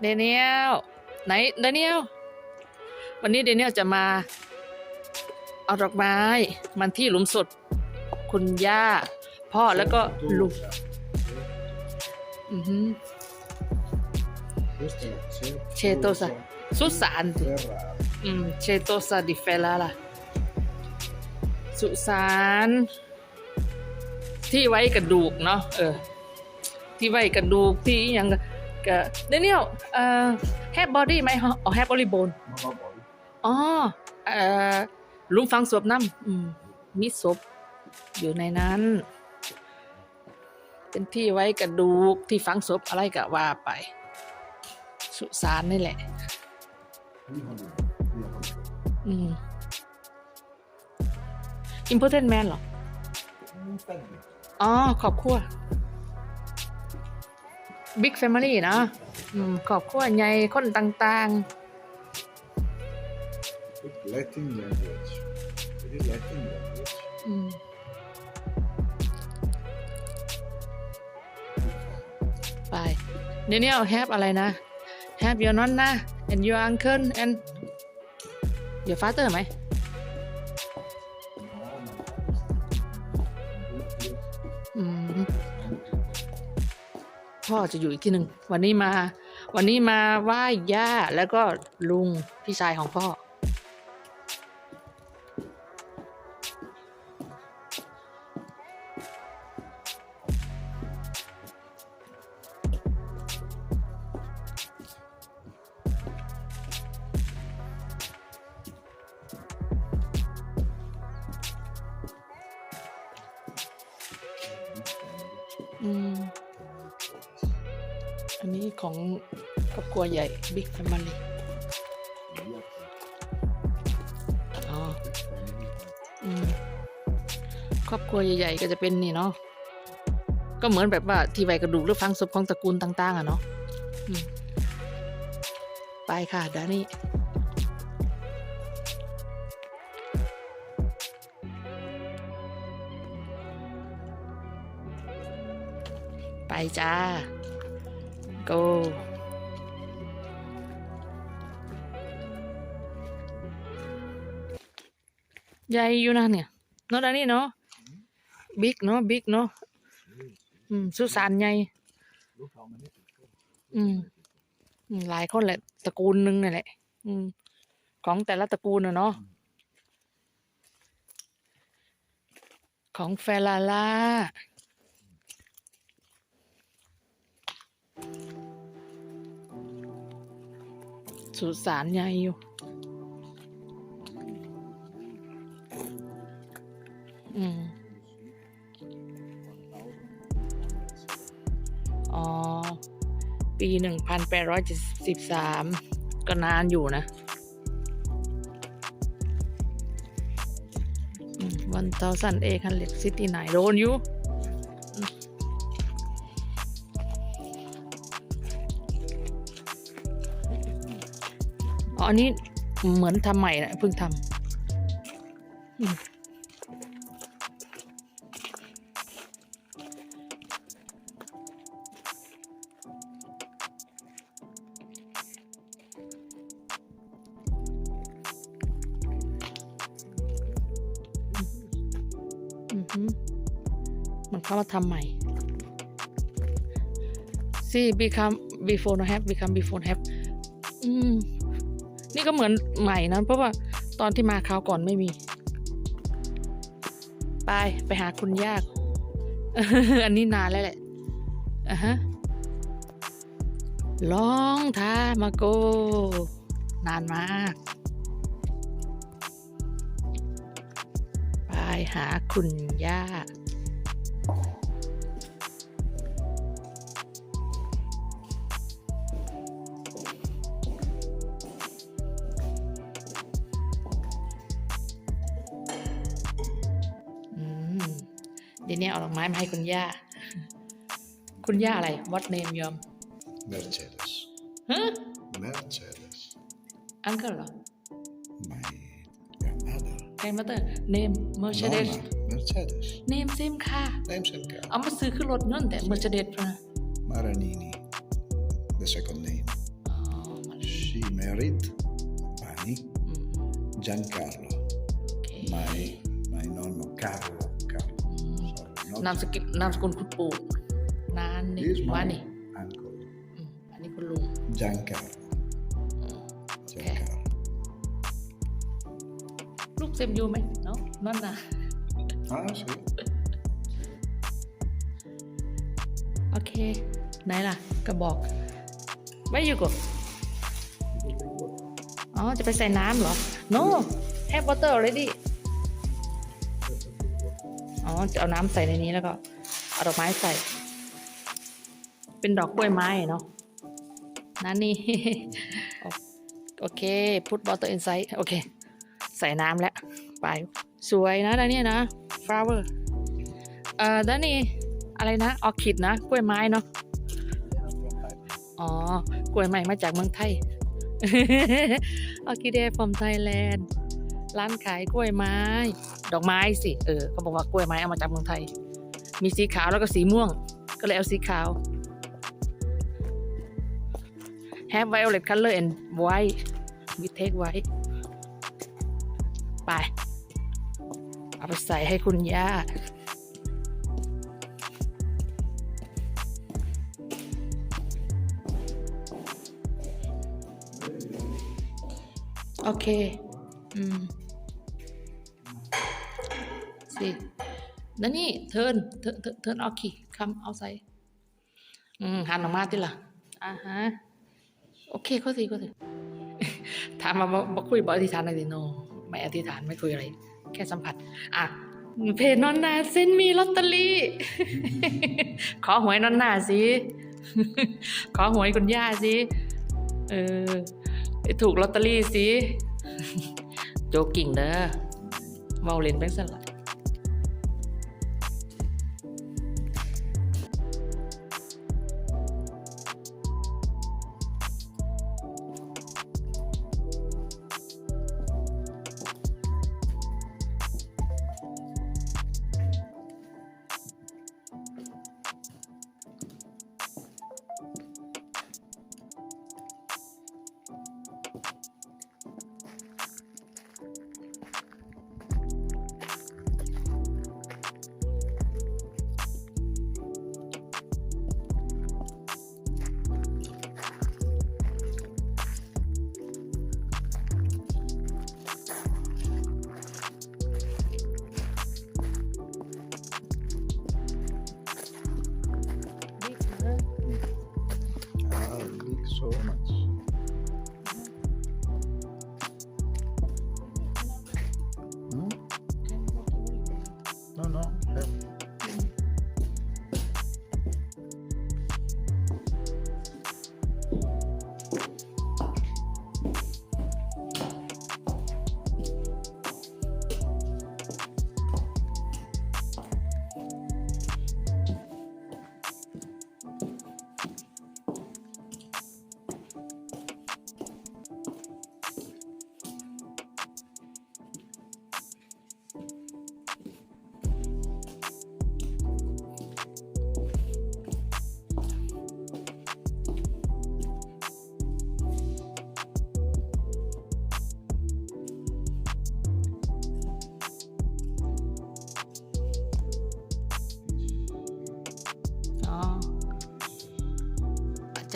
เดเนียลไหนเดเนียลวันนี้เดเนียลจะมา เอาดอกไม้มันที่หลุมศพคุณย่า พ่อแล้วก็ลุงอือหือ Questa è la Cetosa. สุสาน Ferrara. อืมเชโตซาดิเฟลาล่ะ สุสาน ที่ไว้กระดูกเนาะเออ ที่ไว้กระดูกที่อิหยัง กะเดนเนียลเอ่อแฮปบอดี้ไหมฮะอ๋อแฮปบอดี้โบน Ma va poi. อ๋อเอ่อหลุมฝังศพน้ำอืมมีศพอยู่ในนั้น เป็นที่ไว้กระดูกที่ฝังศพอะไรก็ว่าไป สุสานนี่แหละ Qui con lui. Qui con lui. อืม important man เหรอ Un family. อ๋อขอบค รัว big family นะอืมขอบครัวใหญ่คนต่าง With Latin language. It is Latin language. ๆอืมไปเดี๋ยวนี้เอา have อะไรนะ have your nonna and your uncle and your father ไหม อืม พ่อจะอยู่อีกที่หนึ่งวันนี้มา วันนี้มาไหว้ย่าแล้วก็ลุงพี่ชายของพ่อ อันนี้ของครอบครัวใหญ่ Big Family อ๋ออืมครอบครัวใหญ่ๆก็จะเป็นนี่เนาะก็เหมือนแบบว่าที่ไวกระดูกหรือฝังศพของตระกูลต่าง ๆอะเนาะไปค่ะดานี่ไปจ้า go ใหญ่อยู่นะเนี่ยนาะดานี่เนาะบิ๊กเนาะบิ๊กเนาะอืมสุสานใหญ่อืมหลายคนแหละตระกูลหนึ่งนั่แหละ อืม ของแต่ละตระกูลเนาะของเฟลาล่า สุสานใหญ่อยู่อืมอ๋อ ปีหนึ่งพันแปดร้อยเจ็ดสิบสามก็นานอยู่นะ วันเทาสันเอคันเล็กซิตี้ไหนโดนอยู่ อันนี้เหมือนทำใหม่นะเพิ่งทำมันเข้ามาทำใหม่ see become before no have become before have อืม ก็เหมือนใหม่นะเพราะว่าตอนที่มาคราวก่อนไม่มี ไปไปหาคุณยาก อันนี้นานแล้วแหละอะฮะลองทามาโก นานมาก ไปหาคุณย่า เดี๋ยวนี้เอาดอกไม้มาให้คุณย่า คุณย่าอะไร what name ยอม Mercedes. ฮะ Mercedes. อังเกิลเหรอ My grandmother. แกนมาเตอร์ name Mercedes Nonna. Mercedes. name same ค่ะ Name same car. เอามาซื้อขึ้นรถนั่นแต่ Mercedes นะ Maranini. The second name. อ๋อ Margherite, Pani, อืม Giancarlo, โอเค my, my nonno Carlo. นาม not สกุลนามสกุลคุณปู่นานนี่ this ว่า my นี่ uncle, อืมอันนี้คุณลุง Giancarlo. อืม Giancarlo. ลูกเซมยูไหมเนาะนั่นนะ Ah, sì. โอเค ไหนล่ะกระบอกไม่อยู่กับอ๋อ จะไปใส่น้ำเหรอ no have water already อ๋อจะเอาน้ำใส่ในนี้แล้วก็เอาดอกไม้ใส่ เป็นดอกกล้วยไม้เนาะนั่นนี่โอเค put water inside โอเค ใส่น้ำแล้ว ไป สวยนะด้านนี้นะ flower เอ่อด้านนี้อะไรนะ ออคิดนะ กล้วยไม้เนาะอ๋อกล้วยไม้มาจากเมืองไทยออคิเด from Thailand ร้านขายกล้วยไม้ ดอกไม้สิ เออเขาบอกว่ากล้วยไม้เอามาจากเมืองไทย มีสีขาวแล้วก็สีม่วง ก็เลยเอาสีขาว have violet color and white we take white ไป เอาไปใส่ให้คุณย่าโอเค อืม สินั่นนี่เทิร์นเทิร์นเทิร์นเทิร์นออกขี่คำเอาใส่อืมหันออกมาติล่ะอ่าฮะโอเคก็สิก็สิถามมาบ่บ่คุยบ่อธิษฐานอะไรโนไม่อธิษฐานไม่คุยอะไร แค่สัมผัส อะเพจนอนนาเส้นมีลอตเตอรี่ ขอหวยนอนนาสิ ขอหวยคุณย่าสิเออให้ถูกลอตเตอรี่สิ โจกิ่งเด้อเมาเล่นแบงค์สลัด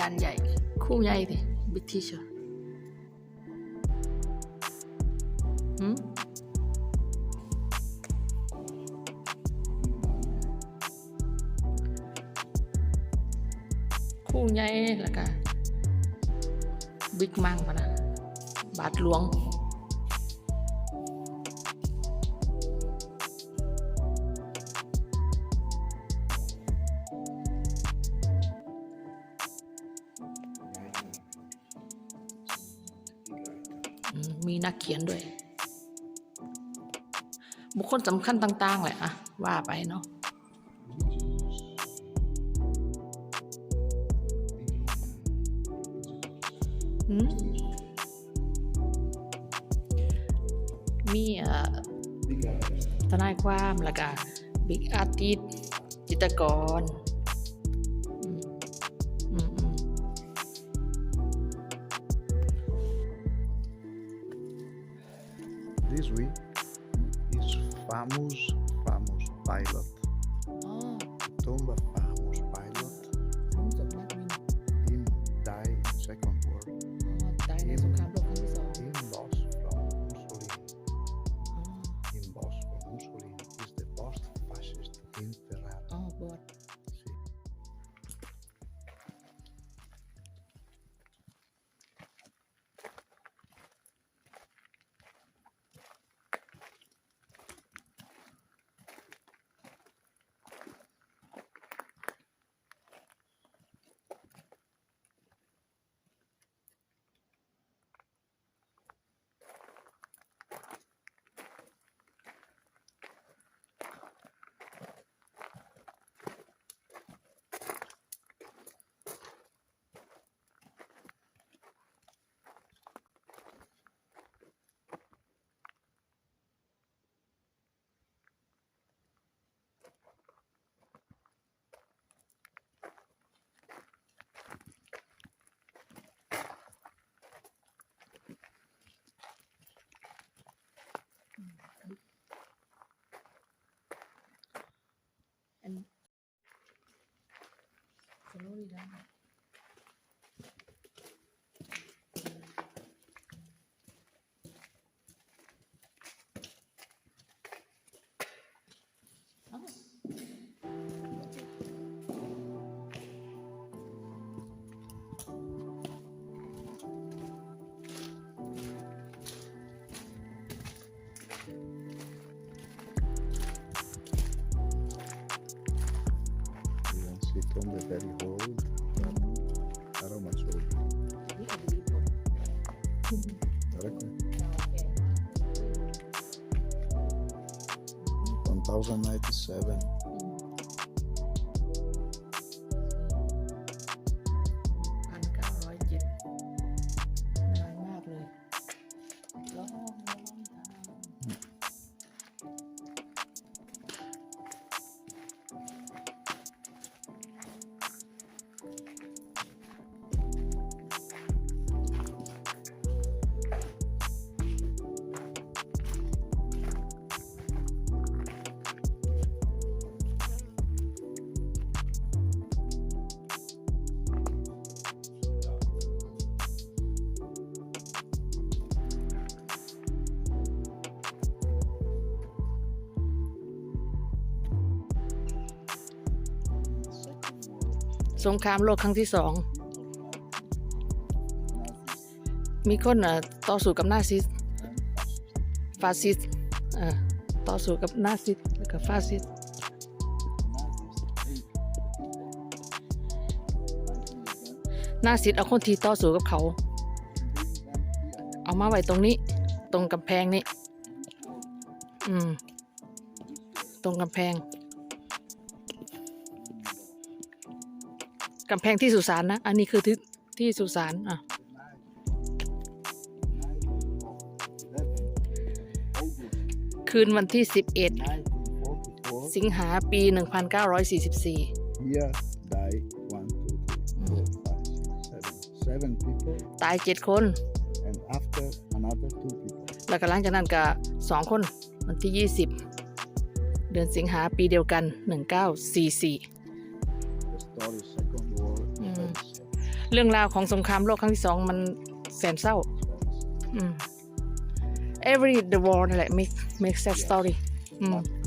จารย์ใหญ่คู่ใหญ่ดิบิ๊กทีเชอร์หืมคู่ใหญ่แล้วก็บิ๊กมังปะนะบาทหลวง มีนักเขียนด้วย บุคคลสำคัญต่าง ๆ แหละอะว่าไปเนาะมีเอ่อทนายความแล้วก็บิ๊กอาร์ติสจิตกร สโล Thousand ninety-seven. สงครามโลกครั้งที่สอง มีคนอ่อต่อสู้กับนาซิสฟาซิสอ่อต่อสู้กับนาซิสแล้วก็ฟาซิสนาซิสเอาคนที่ต่อสู้กับเขา เอามาไว้ตรงนี้ ตรงกำแพงนี้ อืม ตรงกำแพง กำแพงที่สุสานนะ อันนี้คือที่ที่สุสานอะ คืนวันที่ 11 สิงหาปี 1944 Here die one, two, three, four, five, six, seven. Seven people, ตาย7คน and after another two people. แล้วก็หลังจากนั้นก็2คนวันที่ 20 เดือนสิงหาปีเดียวกัน 1944 เรื่องราวของสงครามโลกครั้งที่สองมันแสนเศร้า every the war นั่นแหละ make make sad story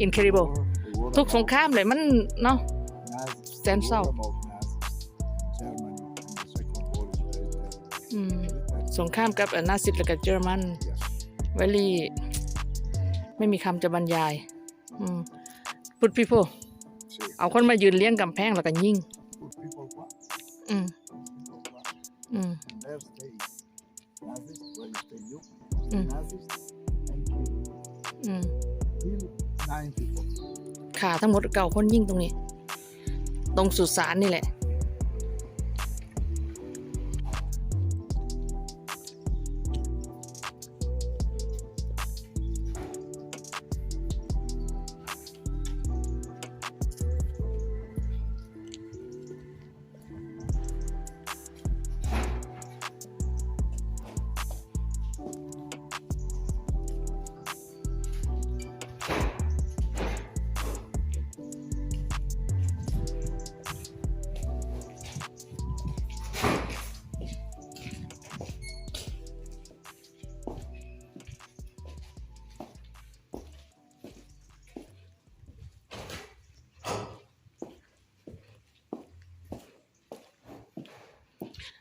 incredible ทุกสงครามเลยมันเนาะแสนเศร้าสงครามกับนาซิตและกับเยอรมันเวลี่ไม่มีคำจะบรรยายพุทธพิโพเอาคนมายืนเลี้ยงกำแพงแล้วก็ยิ่งอืม what? อืม And there stay Nazis, where you stay you, Mm. Nazis, and kill, อืม kill nine people. ขาทั้งหมดเก่าคนยิงตรงนี้ ตรงสุสานนี่แหละ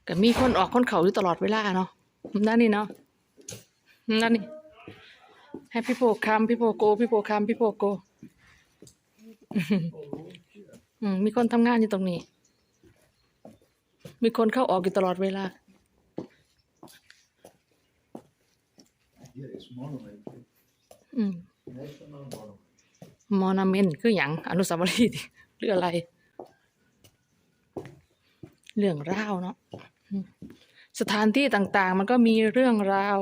ก็มีคนออกคนเขาอยู่ตลอดเวลาเนาะนั่นนี่เนาะนั่นนี่ให้พี่โพคำพี่โพโกพี่โพคำพี่โพโกอืมมีคนทำงานอยู่ตรงนี้ มีคนเข้าออกอยู่ตลอดเวลา Hier is monument. อืม National monument. มอนาเมนต์คืออย่างอนุสาวรีย์ดิหรืออะไร เรื่องราวเนาะอืม สถานที่ต่างๆ มันก็มีเรื่องราว